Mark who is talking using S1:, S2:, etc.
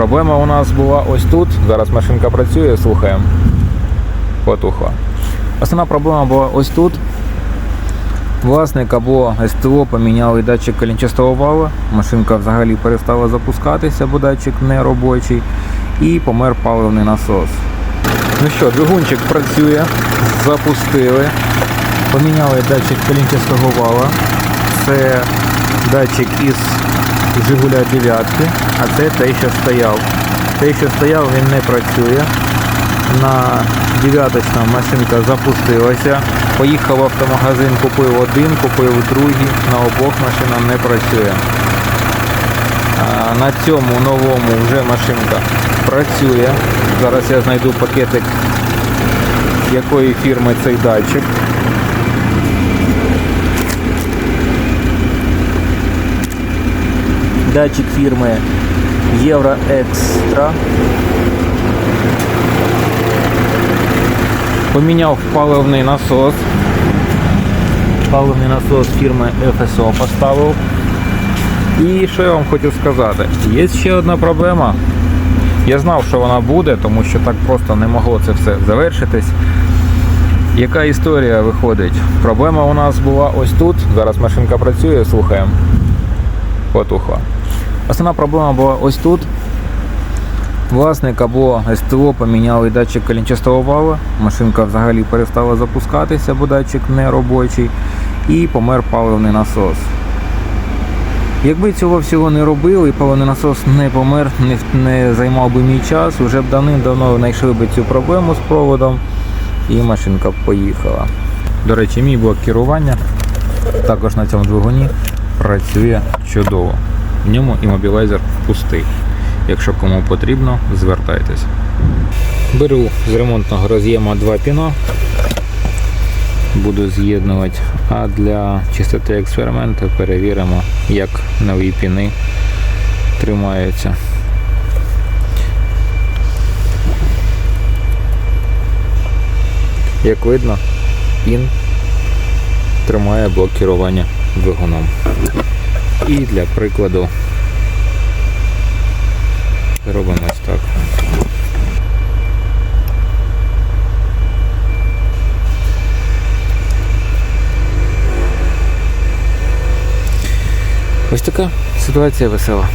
S1: Проблема у нас була ось тут. Зараз машинка працює, слухаємо. Потухла. Основна проблема була ось тут. Власник або СТО поміняли датчик колінчастого вала. Машинка взагалі перестала запускатися, бо датчик не робочий. І помер паливний насос. Ну що, двигунчик працює, запустили. Поміняли датчик колінчастого вала. Це датчик із Жигуля 9, а це той, що стояв. Той, що стояв, він не працює. На дев'яточна машинка запустилася. Поїхав в автомагазин, купив один, купив другий. На обох машина не працює. На цьому новому вже машинка працює. Зараз я знайду пакетик якої фірми цей датчик. Датчик фірми Євро Екстра. Поміняв паливний насос. Паливний насос фірми FSO поставив. І що я вам хочу сказати? Є ще одна проблема. Я знав, що вона буде, тому що так просто не могло це все завершитись. Яка історія виходить? Проблема у нас була ось тут. Зараз машинка працює, слухаємо. Потухла. Основна проблема була ось тут. Власник або СТО поміняли датчик колінчастого вала. Машинка взагалі перестала запускатися, бо датчик не робочий. І помер паливний насос. Якби цього всього не робили, паливний насос не помер, не, не займав би мій час, вже б давним-давно знайшли б цю проблему з проводом і машинка б поїхала. До речі, мій блок керування також на цьому двигуні працює чудово. В ньому імобілайзер пустий. Якщо кому потрібно, звертайтесь. Беру з ремонтного роз'єма два піно. Буду з'єднувати. А для чистоти експерименту перевіримо, як нові піни тримаються. Як видно, пін тримає блок керування двигуном. І для прикладу робимо ось так. Ось така ситуація весела.